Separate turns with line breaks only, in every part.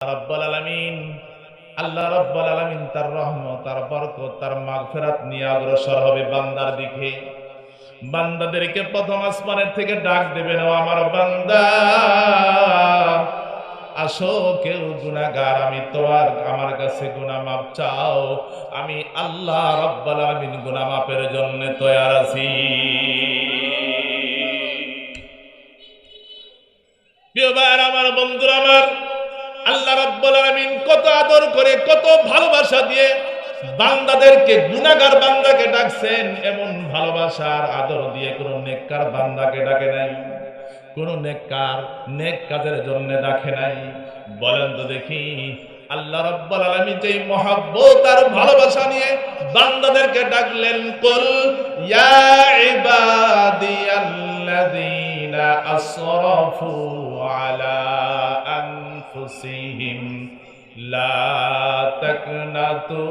রব্বুল আলামিন, আল্লাহ রব্বুল আলামিন তার রহমত, তার বরকত, তার মাগফিরাত নিয়ে অগ্রসর হবে বান্দার দিকে। বান্দাদেরকে প্রথম আসমানের থেকে ডাক দেবেন, ও আমার বান্দা, আসো কেউ গুনাহগার, আমি তোমার, আমার কাছে গুনাহ মাপ চাও। আমি আল্লাহ রব্বুল আলামিন গুনাহ মাপের জন্য তৈয়ার আছি। প্রিয় আমার বন্ধুরা, আমার আল্লাহ রাব্বুল আলামিন কত আদর করে, কত ভালোবাসা দিয়ে বান্দাদেরকে, গুনাহগার বান্দাকে ডাকছেন। এমন ভালোবাসার আদর দিয়ে কোন নেককার বান্দাকে ডাকে নাই। কোন নেককার নেক কাজের জন্য ডাকে নাই। বলেন তো দেখি, আল্লাহ রাব্বুল আলামিন যে মহব্বত আর ভালোবাসা নিয়ে বান্দাদেরকে ডাকলেন, কুল ইয়া ইবাদিয়াল্লাযীনা আসরাফু আলা আনফুসিহিম লা তাকনাতু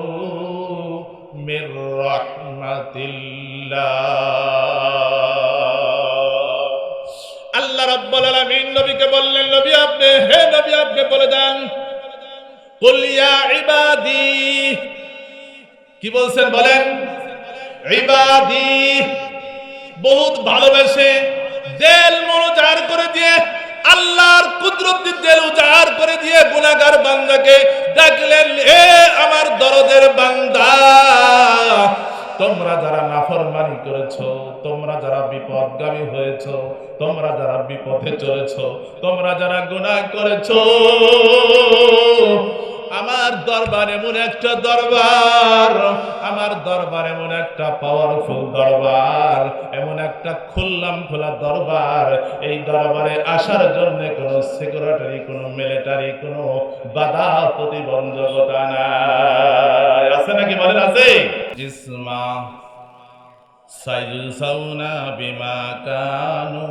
মির রাহমাতিল্লাহ আল্লাহ রাব্বুল আলামিন নবীকে বললেন, নবী আপনি, হে নবী আপনি বলে দেন, কুল ইয়া ইবাদি। কি বলছেন বলেন? ইবাদি। বহুত ভালোবেসে দেল মন উজাড় করে দিয়ে আল্লাহর কুদরতি তেল উজাড় করে দিয়ে গুনাগার বান্দাকে ডাকলেন হে আমার দরদের বান্দা, তোমরা যারা নাফরমানি করেছ, তোমরা যারা বিপদগামী হয়েছো, তোমরা যারা বিপথে চলেছো, তোমরা যারা গুনাহ করেছ দরবার এমন একটা দরবার, আমার দরবার এমন একটা পাওয়ারফুল দরবার, এমন একটা খুললাম খোলা দরবার। এই দরবারে আসার জন্য কোনো সিকিউরিটি কোনো মিলিটারি কোনো বাধা প্রতিবন্ধকতা নাই। আছে নাকি বলেন আছে? ইসমা সাইজুসাউনা বিমা কানু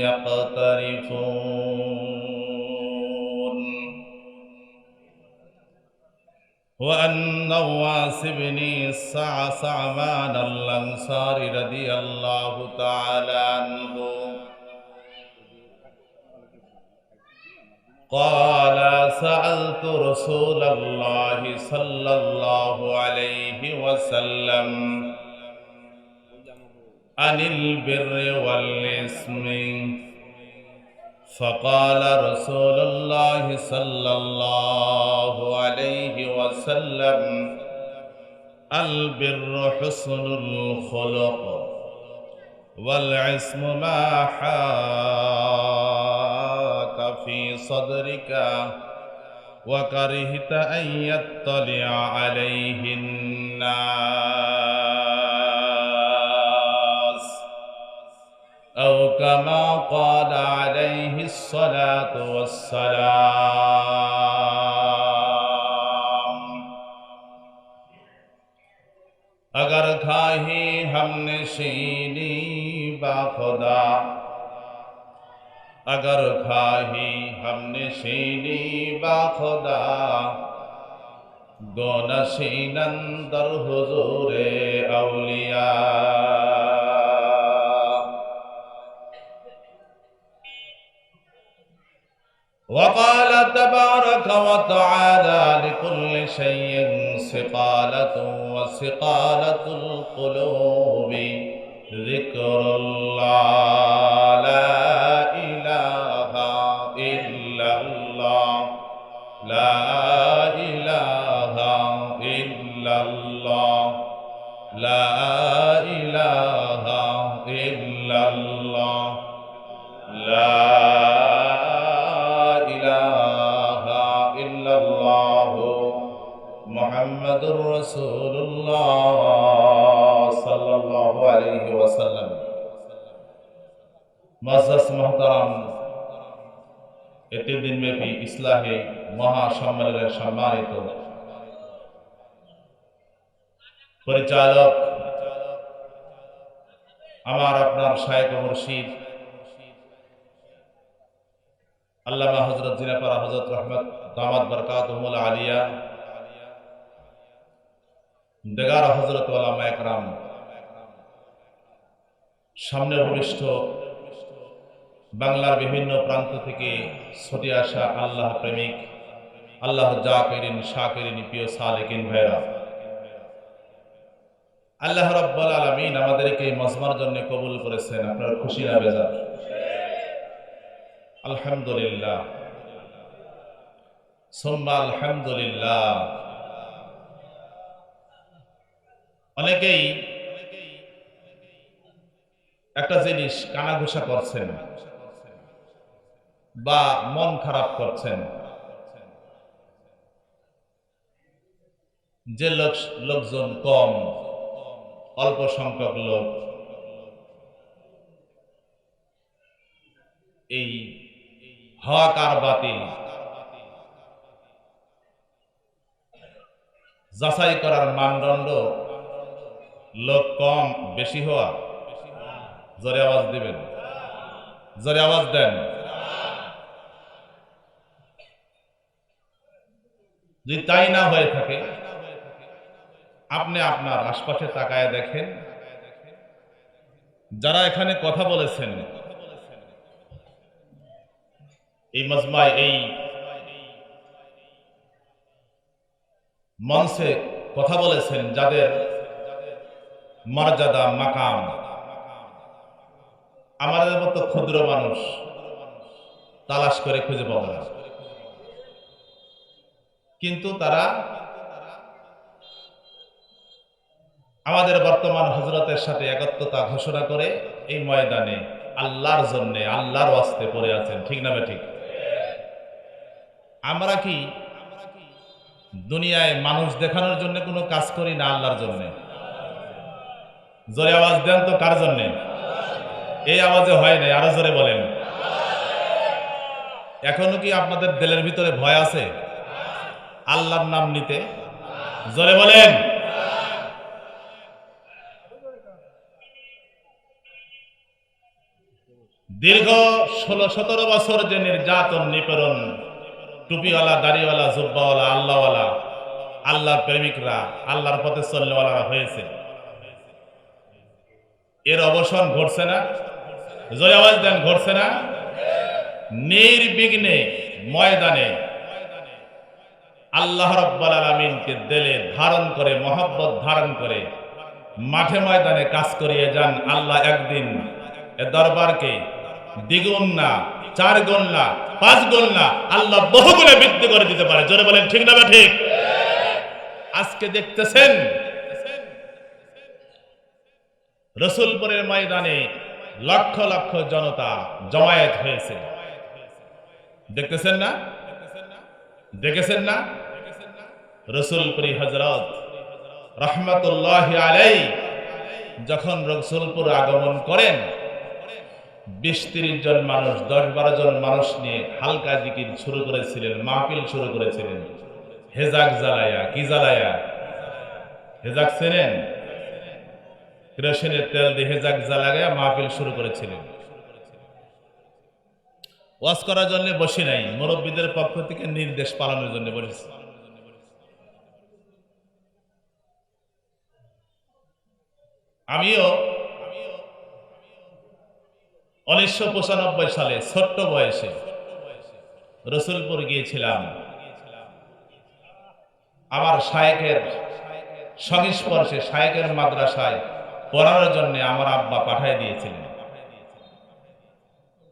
ইয়াকতারিফুন। وأن نواس بن الصعصعمان الأنصاري رضي الله تعالى عنه. قال سألت رسول الله صلى الله عليه وسلم عن البر والإثم. فقال رسول الله صلى الله عليه وسلم البر حسن الخلق والعصم ما حاك في صدرك وكرهت أن يطلع عليه الناس كما قال عليه الصلاة والسلام اگر کھاہی ہم نے شیریں با خدا اگر کھاہی ہم نے شیریں با خدا گو نشینن در حضور اولیاء وقال تبارك وتعالى لكل شيء سقالة وسقالة القلوب. ذكر الله لا إله إلا الله. لا إله إلا الله. لا إله إلا الله. لا মুহাম্মাদুর রাসূলুল্লাহ সাল্লাল্লাহু আলাইহি ওয়াসাল্লাম। মাজলিস মুহতারাম এতে দিনব্যাপী ইসলামী মহাসম্মেলনের সম্মানিত পরিচালক, আমার আপনার শায়েক মুর্শিদ, আল্লামা হজরত জিনাপাড়া হজরত রহমত, দামাত বরকাত আলিয়া দেগার হজরত ওলামা একরাম সামনে ভূমিষ্ঠ বাংলার বিভিন্ন প্রান্ত থেকে ছুটে আসা আল্লাহ প্রেমিক, আল্লাহ জাকিরিন, শাকিরিন, প্রিয় সালেকিন ভাইরা আল্লাহ রব্বুল আলামিন আমাদেরকে মজমার জন্য কবুল করেছেন, আপনার খুশি না বেজার? আলহামদুলিল্লাহ। সোম্মা আলহামদুলিল্লাহ। অনেকেই একটা জিনিস কানাঘুষা করছেন বা মন খারাপ করছেন। যে লোক, লোকজন কম, অল্প সংখ্যক লোক, এই হক আর বাতিল যাচাই করার মানদণ্ড লোক কম, বেশি হওয়া। জোরে আওয়াজ দিবেন। জোরে আওয়াজ দেন। যদি তাই না হয়ে থাকে, আপনি আপনার আশপাশে তাকায় দেখেন। যারা এখানে কথা বলেছেন, এই মজমায়, এই মঞ্চে কথা বলেছেন, যাদের মর্যাদা, মাকাম। আমাদের মতো ক্ষুদ্র মানুষ তালাশ করে খুঁজে পাবে না। কিন্তু তারা আমাদের বর্তমান হজরতের সাথে একত্রতা ঘোষণা করে এই ময়দানে আল্লাহর জন্যে, আল্লাহর ওয়াস্তে পড়ে আছেন। ঠিক না ঠিক আমরা কি দুনিয়ায় মানুষ দেখানোর জন্য কোনো কাজ করি না আল্লাহর জন্য? জোরে আওয়াজ দেন তো কার জন্য? এই আওয়াজে হয় নাই, আরও জোরে বলেন। এখনও কি আপনাদের দিলের ভিতরে ভয় আছে? আল্লাহর নাম নিতে? জোরে বলেন। দীর্ঘ ষোলো, সতেরো বছর যে নির্যাতন, নিপীড়ন, টুপিওয়ালা, দাড়িওয়ালা, জুব্বাওয়ালা, আল্লাহওয়ালা, আল্লাহর প্রেমিকরা, আল্লাহর পথে চলনেওয়ালারা হয়েছে। এর অবসান ঘটছে না? জয় আওয়াজ দেন, ঘটছে না? নির্বিঘ্নে ময়দানে আল্লাহ রব্বাল আলমিনকে দেলে ধারণ করে, মহব্বত ধারণ করে, মাঠে ময়দানে কাজ করিয়ে যান আল্লাহ একদিন। এ দরবারকে দ্বিগুণ না, চার গুণ না, পাঁচ গুণ না, আল্লাহ বহুগুণে বৃদ্ধি করে দিতে পারে। জোরে বলেন, ঠিক না ঠিক? আজকে দেখতেছেন রসুলপুরের ময়দানে লক্ষ লক্ষ জনতা জমায়েত হয়েছে। দেখতেছেন না? দেখেছেন না? রসুলপুরি হজরত রহমতুল্লাহ আলাই যখন রসুলপুর আগমন করেন, বিশ তিরিশ জন মানুষ, দশ বারো জন মানুষ নিয়ে হালকা জিকির শুরু করেছিলেন, মাহফিল শুরু করেছিলেন। হেজাক জ্বালায়া, কি জ্বালায়া? হেজাক চেনেন? কেরোসিনের তেল দিয়ে হেজাক জ্বালায়া মাহফিল শুরু করেছিলেন। ওয়াজ করার জন্য বসি নাই, মুরব্বীদের পক্ষ থেকে নির্দেশ পালনের জন্য বসেছি। আমিও উনিশশো পঁচানব্বই সালে ছোট্ট বয়সে রসুলপুর গিয়েছিলাম। আমার শায়েকের সংস্পর্শে শায়েকের মাদ্রাসায় পড়ানোর জন্য আমার আব্বা পাঠিয়ে দিয়েছিলেন।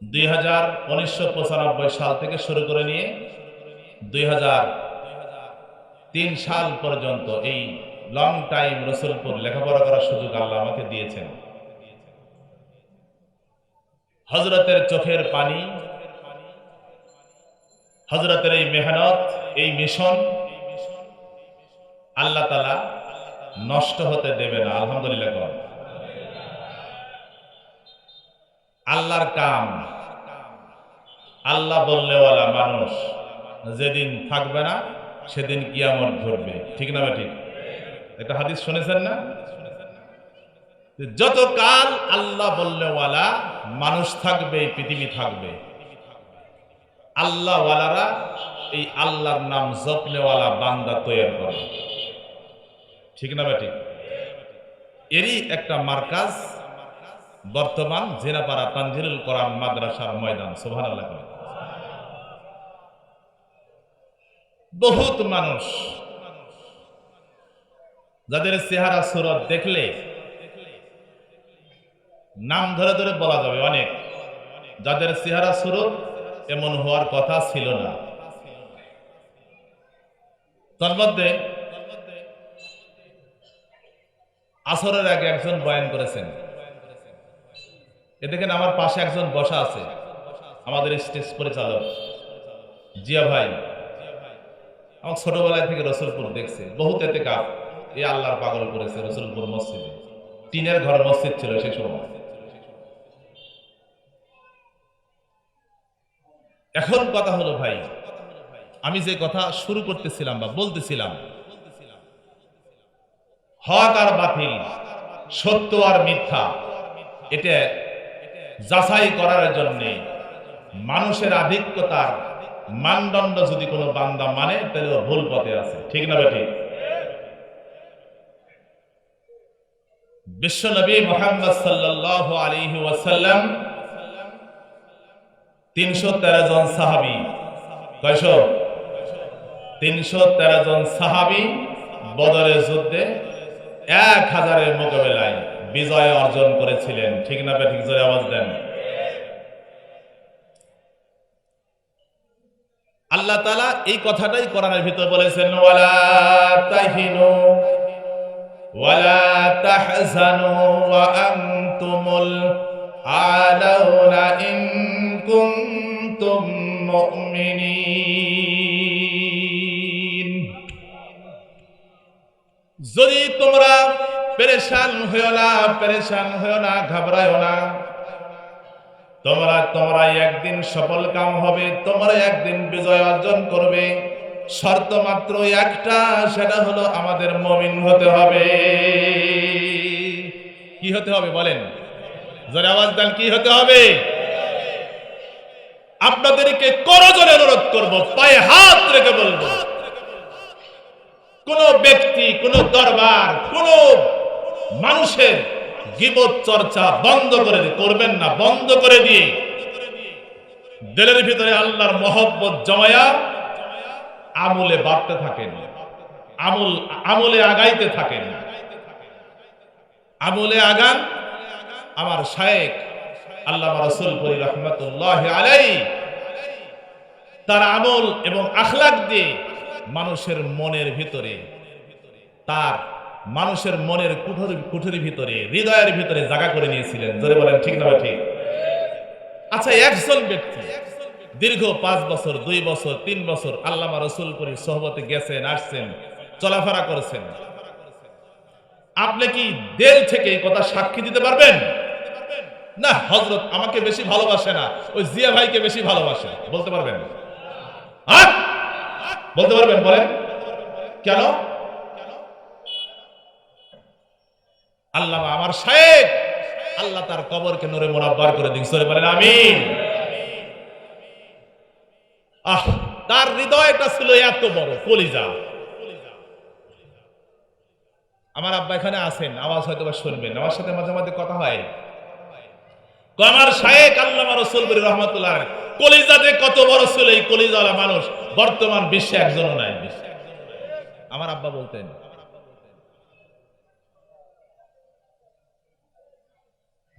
দুই হাজার উনিশশো সাল থেকে শুরু করে নিয়ে দুই তিন সাল পর্যন্ত এই লং টাইম রসুলপুর লেখাপড়া করার সুযোগ আল্লাহ আমাকে দিয়েছেন। হজরতের চোখের পানি হজরতের এই মেহনত, এই মিশন আল্লাহ তালা নষ্ট হতে দেবে না, আলহামদুলিল্লাহ কর। আল্লাহর কাম। আল্লাহ বললেওয়ালা মানুষ, যেদিন থাকবে না, সেদিন কিয়ামত ঘটবে ঠিক না বা ঠিক একটা হাদিস শুনেছেন না? যত কাল আল্লাহ বললেওয়ালা মানুষ থাকবে এই পৃথিবী থাকবে, আল্লাহওয়ালারা এই আল্লাহর নাম জপনেওয়ালা বান্দা তৈরি করে ঠিক না বেটি এরই একটা মার্কাজ বর্তমান জেনাপাড়া তানজিলুল কোরআন মাদ্রাসার ময়দান বলেন। বহুত মানুষ, যাদের চেহারা, সুরত দেখলে নাম ধরে ধরে বলা যাবে অনেক যাদের চেহারা, সুরত এমন হওয়ার কথা ছিল না তন্মধ্যে আসরের আগে একজন বয়ান করেছেন এ দেখেন আমার পাশে একজন বসা আছে, আমাদের স্টেজ পরিচালক। জিয়া ভাই আমার ছোটবেলায় থেকে রসুলপুর দেখছে। বহুত এতে কাপ এ আল্লাহর পাগল করেছে রসুলপুর মসজিদে। টিনের ঘর মসজিদ ছিল সেই সময়। এখন কথা হলো ভাই, আমি যে কথা শুরু করতেছিলাম বা বলতেছিলাম, হক আর বাতিল, সত্য আর মিথ্যা, এটা যাচাই করার জন্য মানুষের আধিক্যতার মানদণ্ড যদি কোনো বান্দা মানে তাহলে ভুল পথে আছে। ঠিক না বেটি বিশ্বনবী মোহাম্মদ সাল্লাল্লাহু আলাইহি ওয়াসাল্লাম তিনশো তেরো জন সাহাবি। কয়শো? তিনশো তেরো জন সাহাবি বদরের যুদ্ধে এক হাজারের মোকাবেলায় বিজয় অর্জন করেছিলেন। ঠিক না ঠিক জোরে আওয়াজ দেন। আল্লাহ তালা এই কথাটাই কোরআনের ভিতর বলেছেন, ওয়ালা ওয়ালা তাহজানু, ওয়া আনতুমুল আলাউনা ইন কুনতুম মুমিনিন। যদি তোমরা পেরেশান হইও না, পেরেশান হইও না, ঘাবড়াইও না। তোমরা তোমরা একদিন সফল কাম হবে তোমরা একদিন বিজয় অর্জন করবে। শর্ত মাত্র একটা, সেটা হলো আমাদের মমিন হতে হবে। কি হতে হবে বলেন? জোরে আওয়াজ দেন, কি হতে হবে? আপনাদেরকে করজোরে অনুরোধ করব, পায়ে হাত রেখে বলব। কোন ব্যক্তি, কোন দরবার, কোন মানুষের গিবত চর্চা বন্ধ করে করবেন না, বন্ধ করে দিয়ে দিলের ভিতরে আল্লাহর মহব্বত জমায়া আমলে বাড়তে থাকেন, আমল, আমলে আগাইতে থাকেন। আমলে আগান, আমার শায়েক আল্লাহ রসুল করি রহমতুল্লাহ আলাই তার আমল এবং আখলাক দিয়ে মানুষের মনের ভিতরে তার মানুষের মনের কুঠুর কুঠুরির ভিতরে, হৃদয়ের ভিতরে জায়গা করে নিয়েছিলেন। জোরে বলেন, ঠিক না ঠিক? আচ্ছা একজন ব্যক্তি দীর্ঘ পাঁচ বছর, দুই বছর, তিন বছর আল্লামা রসুল করি সহবতে গেছেন, আসছেন, চলাফেরা করেছেন। আপনি কি দেল থেকে এই কথা সাক্ষী দিতে পারবেন? না হজরত আমাকে বেশি ভালোবাসে না, ওই জিয়া ভাইকে বেশি ভালোবাসে। বলতে পারবেন? আহ? বলতে পারবেন বলেন? কেন? আল্লাহ আমার শায়েক আল্লাহ তার কবরকে নূরে মোরাব্বার করে দিন। সরে বলেন, আমিন। আহ, তার হৃদয়টা ছিল এত বড়, কলিজা। আমার আব্বা এখানে আছেন, আওয়াজ হয়তো শুনবেন। আমার সাথে মাঝে মাঝে কথা হয়। আমার শায়েক আল্লামা রসুল করি রহমতুল্লাহ কলিজাতে কত বড় ছিল, এই কলিজাওয়ালা মানুষ বর্তমান বিশ্বে একজনও নাই। আমার আব্বা বলতেন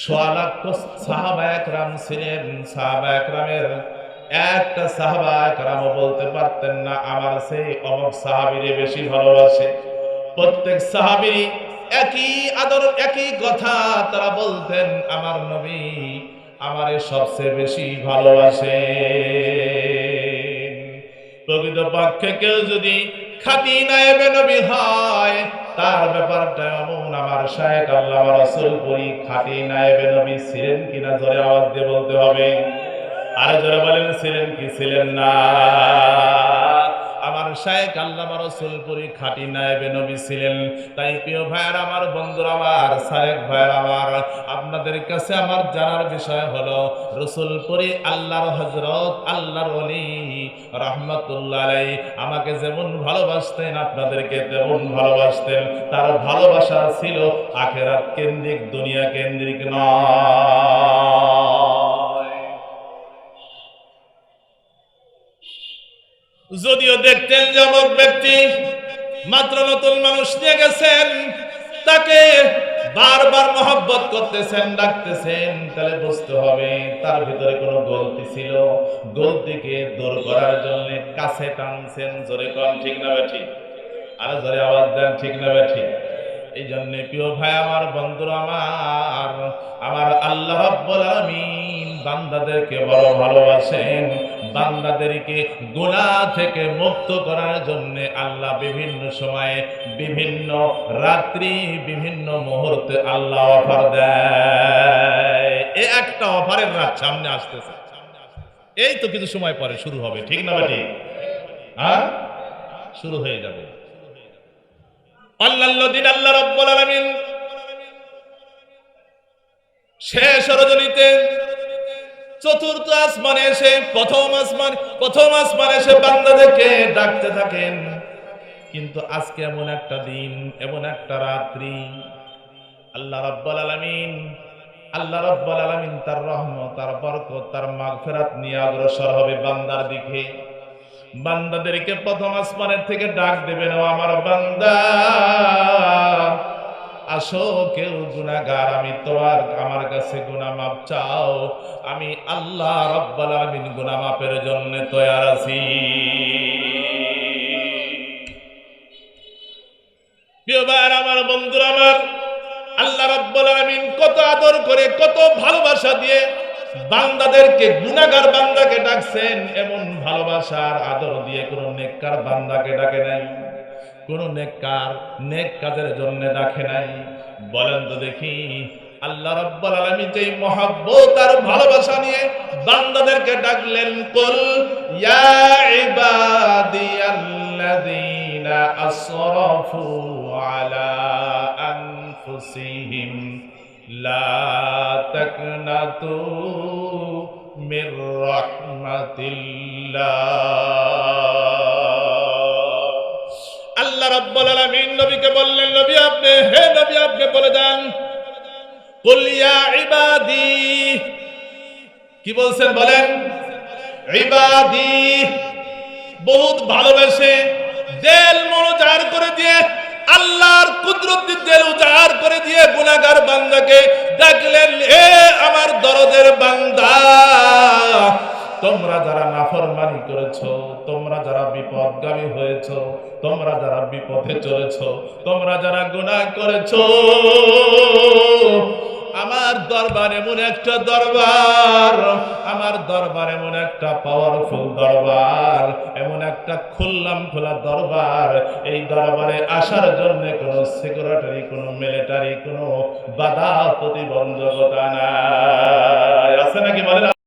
সোয়ালাক্ষ সাহাবা একরাম ছিলেন। সাহাবা একরামের একটা সাহাবা একরামও বলতে পারতেন না, আমার সেই অমক সাহাবিরে বেশি ভালোবাসে। প্রত্যেক সাহাবিরই একই আদর, একই কথা তারা বলতেন, আমার নবী আমারে সবচেয়ে বেশি ভালোবাসে প্রকৃত পক্ষে কেউ যদি খাতি নায়েবে নবী হয় তার ব্যাপারটা এমন আমার শায়েখ আল্লাহ রাসূল করি খাতি নায়েবে নবী ছিলেন কিনা জোরে আওয়াজ দিয়ে বলতে হবে। আরে জোরে বলেন, ছিলেন কি, ছিলেন না? শায়েক খাঁটি নবী ছিলেন। তাই প্রিয় আমার, বন্ধুরা আমার ভাইয়ের আমার, আপনাদের কাছে আমার জানার বিষয় হলো রসুলপুরি আল্লাহর হজরত আল্লাহর রহমতুল্লাহ আমাকে যেমন ভালোবাসতেন, আপনাদেরকে তেমন ভালোবাসতেন। তার ভালোবাসা ছিল আখেরাত কেন্দ্রিক, দুনিয়া কেন্দ্রিক নয়। যদিও দেখতেন যে যেমন ব্যক্তি, মাত্র নতুন মানুষ নিয়ে গেছেন, তাকে বারবার মহব্বত করতেছেন, ডাকতেছেন, তাহলে বুঝতে হবে তার ভিতরে কোনো গলতি ছিল। গলতিকে দূর করার জন্য কাছে টানছেন, জোরে কম ঠিক না ঠিক আর জোরে আওয়াজ দেন, ঠিক না ঠিক এই জন্য প্রিয় ভাই, আমার বন্ধুরা, আমার আমার আল্লাহ রাব্বুল আলামিন বান্দাদেরকে বড় ভালোবাসেন। বান্দাদেরকে গুনাহ থেকে মুক্ত করার জন্য আল্লাহ বিভিন্ন সময়ে বিভিন্ন রাত্রি, বিভিন্ন মুহূর্তে আল্লাহ অফার দেয়। এই একটা অফারের রাত সামনে আসতেছে। এই তো কিছু সময় পরে শুরু হবে, ঠিক না বেটি? হ্যাঁ? শুরু হয়ে যাবে। অন্যান্য দিন আল্লাহ রব্বুল আলামিন শেষ রজনীতে চতুর্থ আসমানে এসে, প্রথম আসমান, প্রথম আসমানে এসে বান্দাদেরকে ডাকতে থাকেন। কিন্তু আজকে এমন একটা দিন, এমন একটা রাত্রি। আল্লাহ রাব্বুল আলামিন, আল্লাহ রাব্বুল আলামিন তার রহমত, তার বরকত, তার মাগফিরাত নিয়ে অগ্রসর হবে বান্দার দিকে। বান্দাদেরকে প্রথম আসমানের থেকে ডাক দেবেন, ও আমার বান্দা। আসো, কেউ গুনাহগার, আমি তোমার, আমার কাছে গুনাহ মাপ চাও। আমি আল্লাহ রাব্বুল গুনাহ মাপের জন্য তৈয়ার আছি। আমার বন্ধুরা, আমার আল্লাহ রাব্বুল আলামিন কত আদর করে, কত ভালোবাসা দিয়ে বান্দাদেরকে, গুনাহগার বান্দাকে ডাকছেন। এমন ভালোবাসার আদর দিয়ে কোন নেককার বান্দাকে ডাকে নাই। কোন নেককার নেক কাজের জন্য ডাকে নাই। বলেন তো দেখি, আল্লাহ রাব্বুল আলামিন যে মহব্বত আর ভালোবাসা নিয়ে বান্দাদেরকে ডাকলেন, কুল ইয়া ইবাদিয়াল্লাযীনা আসরাফু আলা আনফুসিহিম, লা তাকনাতু মির রাহমাতিল্লাহ। আল্লাহ রাব্বুল আলামিন নবীকে বললেন, নবী আপনি, হে নবী আপনি বলে দেন, কুল ইয়া ইবাদি। কি বলছেন বলেন? ইবাদি। বহুত ভালোবেসে দেল মন উজাড় করে দিয়ে, আল্লাহর কুদরতি দেল উজাড় করে দিয়ে গুনাহগার বান্দাকে ডাকলেন হে আমার দরদের বান্দা তোমরা যারা নাফরমানি করেছ, তোমরা যারা বিপদগামী হয়েছো, তোমরা যারা বিপদে চলেছো, তোমরা যারা গুনাহ করেছ, আমার দরবার এমন একটা দরবার, আমার দরবার এমন একটা পাওয়ারফুল দরবার, এমন একটা খুললাম খোলা দরবার। এই দরবারে আসার জন্য কোনো সিকিউরিটি কোনো মিলিটারি কোনো বাধা প্রতিবন্ধকতা নাই। আছে নাকি বলেন?